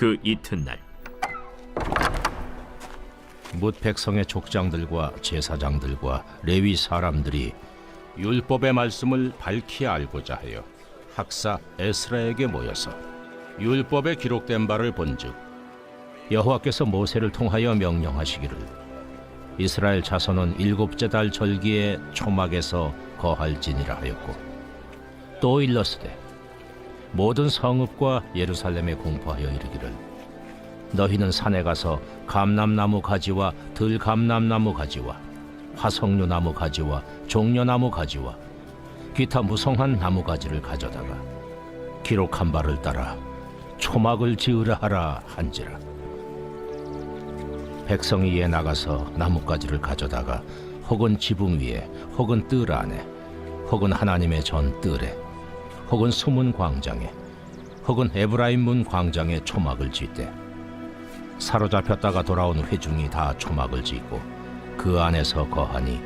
그 이튿날. 뭇 백성의 족장들과 제사장들과 레위 사람들이 율법의 말씀을 밝히 알고자 하여 학사 에스라에게 모여서 율법에 기록된 바를 본즉 여호와께서 모세를 통하여 명령하시기를 이스라엘 자손은 일곱째 달 절기에 초막에서 거할지니라 하였고 또 일러스되 모든 성읍과 예루살렘에 공포하여 이르기를. 너희는 산에 가서 감람나무 가지와 들감람나무 가지와 화석류 나무 가지와 종려나무 가지와 기타 무성한 나무 가지를 가져다가 기록한 바를 따라 초막을 지으라 하라 한지라. 백성이 이에 나가서 나뭇가지를 가져다가 혹은 지붕 위에 혹은 뜰 안에 혹은 하나님의 전 뜰에 혹은 수문 광장에 혹은 에브라임 문 광장에 초막을 짓되 사로잡혔다가 돌아온 회중이 다 초막을 짓고 그 안에서 거하니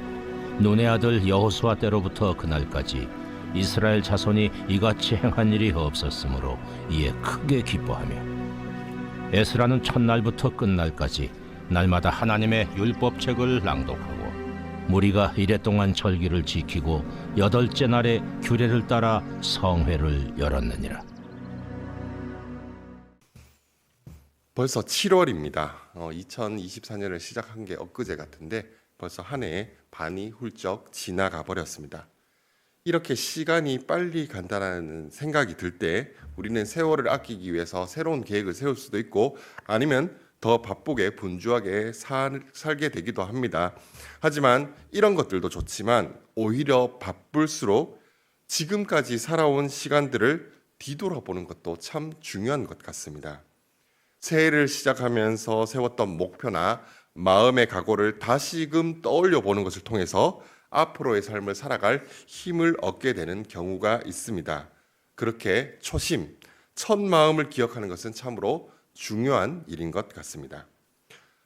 눈의 아들 여호수아 때로부터 그날까지 이스라엘 자손이 이같이 행한 일이 없었으므로 이에 크게 기뻐하며 에스라는 첫날부터 끝날까지 날마다 하나님의 율법책을 낭독하고 무리가 이랫동안 절기를 지키고 여덟째 날에 규례를 따라 성회를 열었느니라. 벌써 7월입니다. 어, 2024년을 시작한 게 엊그제 같은데 벌써 한 해의 반이 훌쩍 지나가 버렸습니다. 이렇게 시간이 빨리 간다는 생각이 들 때 우리는 세월을 아끼기 위해서 새로운 계획을 세울 수도 있고 아니면 더 바쁘게 분주하게 살, 살게 되기도 합니다. 하지만 이런 것들도 좋지만 오히려 바쁠수록 지금까지 살아온 시간들을 뒤돌아보는 것도 참 중요한 것 같습니다. 새해를 시작하면서 세웠던 목표나 마음의 각오를 다시금 떠올려 보는 것을 통해서 앞으로의 삶을 살아갈 힘을 얻게 되는 경우가 있습니다. 그렇게 초심, 첫 마음을 기억하는 것은 참으로 중요한 일인 것 같습니다.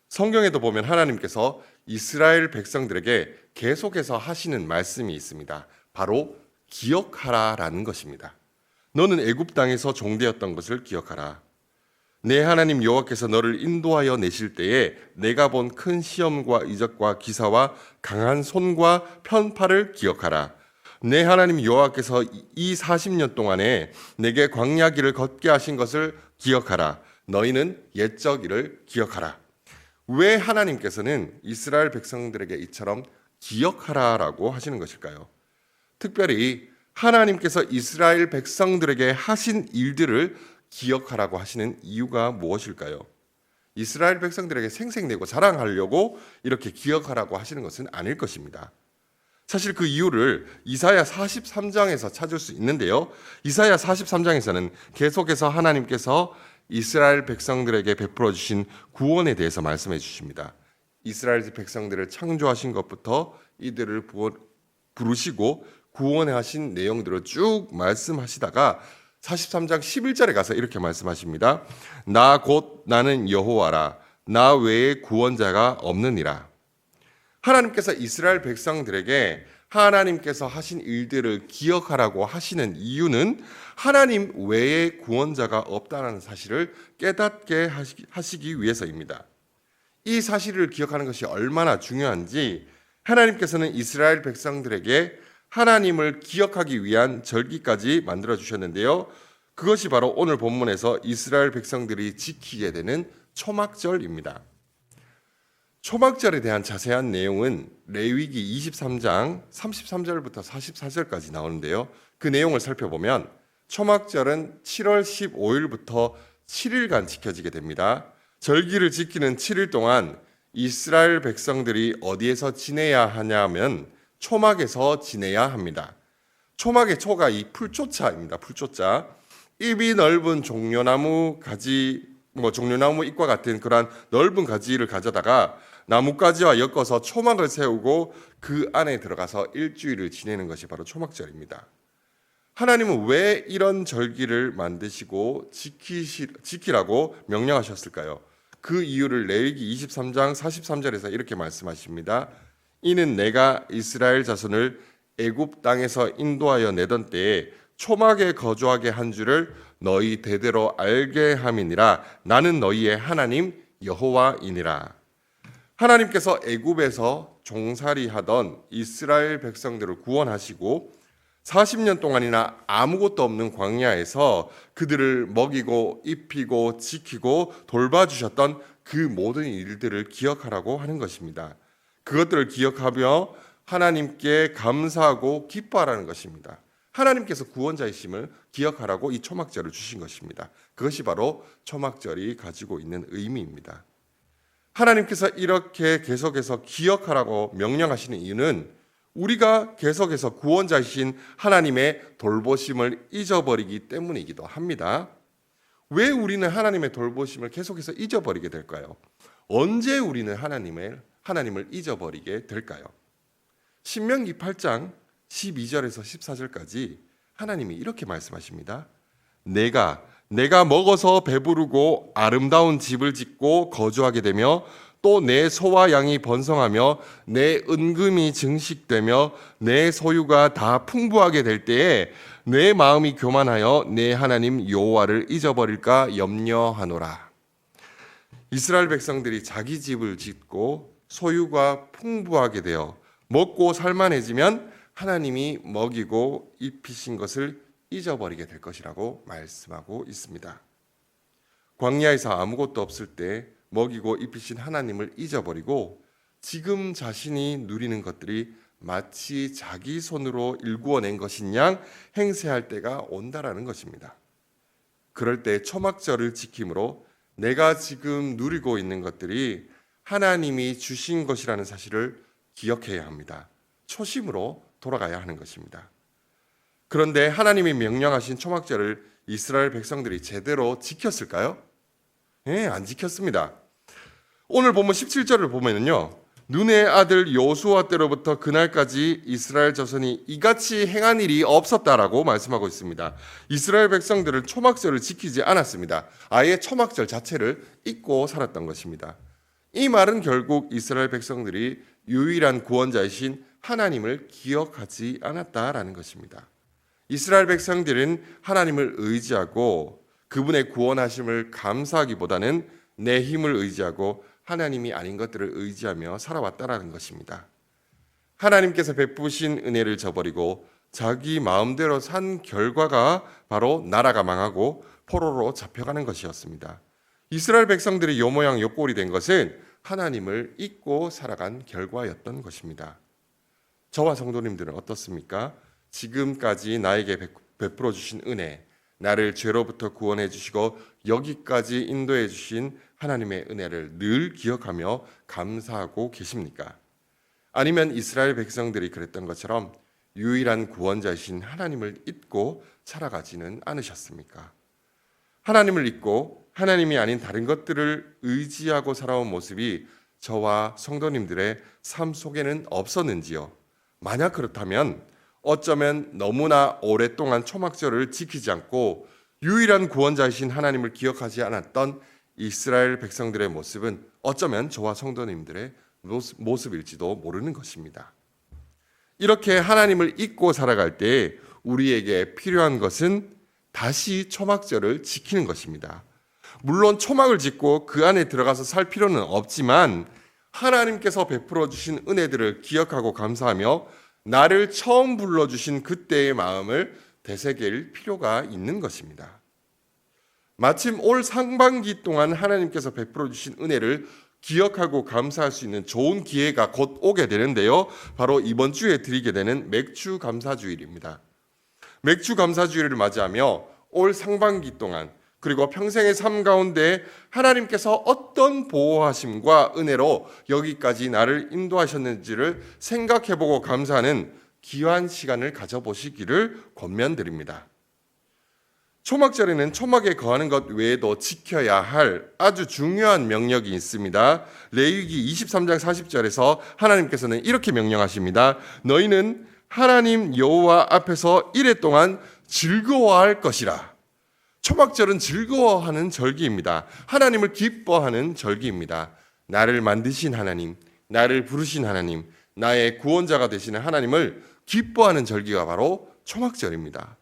성경에도 보면 하나님께서 이스라엘 백성들에게 계속해서 하시는 말씀이 있습니다. 바로 기억하라라는 것입니다. 너는 애굽 땅에서 종되었던 것을 기억하라. 내 하나님 여호와께서 너를 인도하여 내실 때에 내가 본 큰 시험과 이적과 기사와 강한 손과 편팔을 기억하라. 내 하나님 여호와께서 이 40년 동안에 내게 광야 길을 걷게 하신 것을 기억하라. 너희는 옛적 일을 기억하라. 왜 하나님께서는 이스라엘 백성들에게 이처럼 기억하라라고 하시는 것일까요? 특별히 하나님께서 이스라엘 백성들에게 하신 일들을 기억하라고 하시는 이유가 무엇일까요? 이스라엘 백성들에게 생색내고 자랑하려고 이렇게 기억하라고 하시는 것은 아닐 것입니다. 사실 그 이유를 이사야 43장에서 찾을 수 있는데요. 이사야 43장에서는 계속해서 하나님께서 이스라엘 백성들에게 베풀어 주신 구원에 대해서 말씀해 주십니다. 이스라엘 백성들을 창조하신 것부터 이들을 부르시고 구원해 하신 내용들을 쭉 말씀하시다가 43장 11절에 가서 이렇게 말씀하십니다. 나 곧 나는 여호와라. 나 외에 구원자가 없느니라. 하나님께서 이스라엘 백성들에게 하나님께서 하신 일들을 기억하라고 하시는 이유는 하나님 외에 구원자가 없다는 사실을 깨닫게 하시기 위해서입니다. 이 사실을 기억하는 것이 얼마나 중요한지 하나님께서는 이스라엘 백성들에게 하나님을 기억하기 위한 절기까지 만들어 주셨는데요. 그것이 바로 오늘 본문에서 이스라엘 백성들이 지키게 되는 초막절입니다. 초막절에 대한 자세한 내용은 레위기 23장 33절부터 44절까지 나오는데요. 그 내용을 살펴보면 초막절은 7월 15일부터 7일간 지켜지게 됩니다. 절기를 지키는 7일 동안 이스라엘 백성들이 어디에서 지내야 하냐면 초막에서 지내야 합니다. 초막의 초가 이 풀초자입니다. 풀초자. 입이 넓은 종려나무 가지, 뭐 종려나무 잎과 같은 그러한 넓은 가지를 가져다가 나뭇가지와 엮어서 초막을 세우고 그 안에 들어가서 일주일을 지내는 것이 바로 초막절입니다. 하나님은 왜 이런 절기를 만드시고 지키시, 지키라고 명령하셨을까요? 그 이유를 레위기 23장 43절에서 이렇게 말씀하십니다. 이는 내가 이스라엘 자손을 애굽 땅에서 인도하여 내던 때에 초막에 거주하게 한 줄을 너희 대대로 알게 함이니라 나는 너희의 하나님 여호와이니라 하나님께서 애굽에서 종살이 하던 이스라엘 백성들을 구원하시고 40년 동안이나 아무것도 없는 광야에서 그들을 먹이고 입히고 지키고 돌봐주셨던 그 모든 일들을 기억하라고 하는 것입니다. 그것들을 기억하며 하나님께 감사하고 기뻐하라는 것입니다. 하나님께서 구원자이심을 기억하라고 이 초막절을 주신 것입니다. 그것이 바로 초막절이 가지고 있는 의미입니다. 하나님께서 이렇게 계속해서 기억하라고 명령하시는 이유는 우리가 계속해서 구원자이신 하나님의 돌보심을 잊어버리기 때문이기도 합니다. 왜 우리는 하나님의 돌보심을 계속해서 잊어버리게 될까요? 언제 우리는 하나님을 하나님을 잊어버리게 될까요? 신명기 8장 12절에서 14절까지 하나님이 이렇게 말씀하십니다. 내가 내가 먹어서 배부르고 아름다운 집을 짓고 거주하게 되며 또 내 소와 양이 번성하며 내 은금이 증식되며 내 소유가 다 풍부하게 될 때에 내 마음이 교만하여 내 하나님 여호와를 잊어버릴까 염려하노라. 이스라엘 백성들이 자기 집을 짓고 소유가 풍부하게 되어 먹고 살만해지면 하나님이 먹이고 입히신 것을 잊어버리게 될 것이라고 말씀하고 있습니다. 광야에서 아무것도 없을 때 먹이고 입히신 하나님을 잊어버리고 지금 자신이 누리는 것들이 마치 자기 손으로 일구어낸 것인 양 행세할 때가 온다라는 것입니다. 그럴 때 초막절을 지킴으로 내가 지금 누리고 있는 것들이 하나님이 주신 것이라는 사실을 기억해야 합니다. 초심으로 돌아가야 하는 것입니다. 그런데 하나님이 명령하신 초막절을 이스라엘 백성들이 제대로 지켰을까요? 예, 안 지켰습니다. 오늘 보면 17절을 보면은요. 눈의 아들 요수아 때로부터 그날까지 이스라엘 자손이 이같이 행한 일이 없었다라고 말씀하고 있습니다. 이스라엘 백성들은 초막절을 지키지 않았습니다. 아예 초막절 자체를 잊고 살았던 것입니다. 이 말은 결국 이스라엘 백성들이 유일한 구원자이신 하나님을 기억하지 않았다라는 것입니다. 이스라엘 백성들은 하나님을 의지하고 그분의 구원하심을 감사하기보다는 내 힘을 의지하고 하나님이 아닌 것들을 의지하며 살아왔다라는 것입니다. 하나님께서 베푸신 은혜를 저버리고 자기 마음대로 산 결과가 바로 나라가 망하고 포로로 잡혀가는 것이었습니다. 이스라엘 백성들이 요 모양 요 꼴이 된 것은 하나님을 잊고 살아간 결과였던 것입니다. 저와 성도님들은 어떻습니까? 지금까지 나에게 베풀어 주신 은혜, 나를 죄로부터 구원해 주시고 여기까지 인도해 주신 하나님의 은혜를 늘 기억하며 감사하고 계십니까? 아니면 이스라엘 백성들이 그랬던 것처럼 유일한 구원자이신 하나님을 잊고 살아가지는 않으셨습니까? 하나님을 잊고 하나님이 아닌 다른 것들을 의지하고 살아온 모습이 저와 성도님들의 삶 속에는 없었는지요? 만약 그렇다면 어쩌면 너무나 오랫동안 초막절을 지키지 않고 유일한 구원자이신 하나님을 기억하지 않았던 이스라엘 백성들의 모습은 어쩌면 저와 성도님들의 모습일지도 모르는 것입니다. 이렇게 하나님을 잊고 살아갈 때 우리에게 필요한 것은 다시 초막절을 지키는 것입니다. 물론 초막을 짓고 그 안에 들어가서 살 필요는 없지만 하나님께서 베풀어 주신 은혜들을 기억하고 감사하며 나를 처음 불러 주신 그때의 마음을 되새길 필요가 있는 것입니다. 마침 올 상반기 동안 하나님께서 베풀어 주신 은혜를 기억하고 감사할 수 있는 좋은 기회가 곧 오게 되는데요. 바로 이번 주에 드리게 되는 맥주 감사주일입니다. 맥주 감사주일을 맞이하며 올 상반기 동안 그리고 평생의 삶 가운데 하나님께서 어떤 보호하심과 은혜로 여기까지 나를 인도하셨는지를 생각해보고 감사하는 귀한 시간을 가져보시기를 권면드립니다. 초막절에는 초막에 거하는 것 외에도 지켜야 할 아주 중요한 명령이 있습니다. 레위기 23장 40절에서 하나님께서는 이렇게 명령하십니다. 너희는 하나님 여호와 앞에서 이래 동안 즐거워할 것이라. 초막절은 즐거워하는 절기입니다. 하나님을 기뻐하는 절기입니다. 나를 만드신 하나님, 나를 부르신 하나님, 나의 구원자가 되시는 하나님을 기뻐하는 절기가 바로 초막절입니다.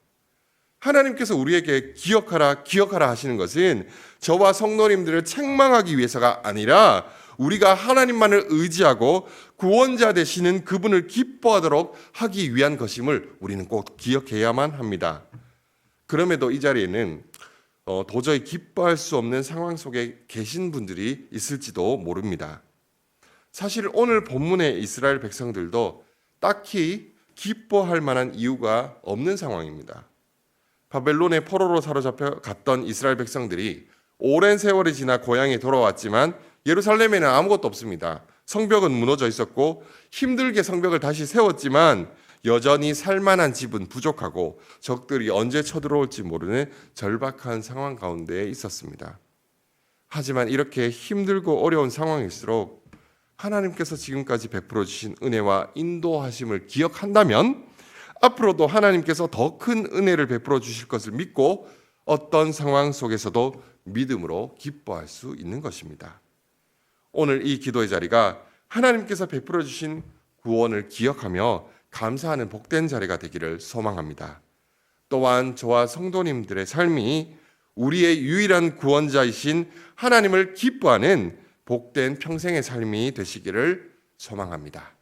하나님께서 우리에게 기억하라, 기억하라 하시는 것은 저와 성도님들을 책망하기 위해서가 아니라 우리가 하나님만을 의지하고 구원자 되시는 그분을 기뻐하도록 하기 위한 것임을 우리는 꼭 기억해야만 합니다. 그럼에도 이 자리에는 어, 도저히 기뻐할 수 없는 상황 속에 계신 분들이 있을지도 모릅니다. 사실 오늘 본문의 이스라엘 백성들도 딱히 기뻐할 만한 이유가 없는 상황입니다. 바벨론의 포로로 사로잡혀 갔던 이스라엘 백성들이 오랜 세월이 지나 고향에 돌아왔지만 예루살렘에는 아무것도 없습니다. 성벽은 무너져 있었고 힘들게 성벽을 다시 세웠지만 여전히 살만한 집은 부족하고 적들이 언제 쳐들어올지 모르는 절박한 상황 가운데 있었습니다. 하지만 이렇게 힘들고 어려운 상황일수록 하나님께서 지금까지 베풀어 주신 은혜와 인도하심을 기억한다면 앞으로도 하나님께서 더 큰 은혜를 베풀어 주실 것을 믿고 어떤 상황 속에서도 믿음으로 기뻐할 수 있는 것입니다. 오늘 이 기도의 자리가 하나님께서 베풀어 주신 구원을 기억하며 감사하는 복된 자리가 되기를 소망합니다. 또한 저와 성도님들의 삶이 우리의 유일한 구원자이신 하나님을 기뻐하는 복된 평생의 삶이 되시기를 소망합니다.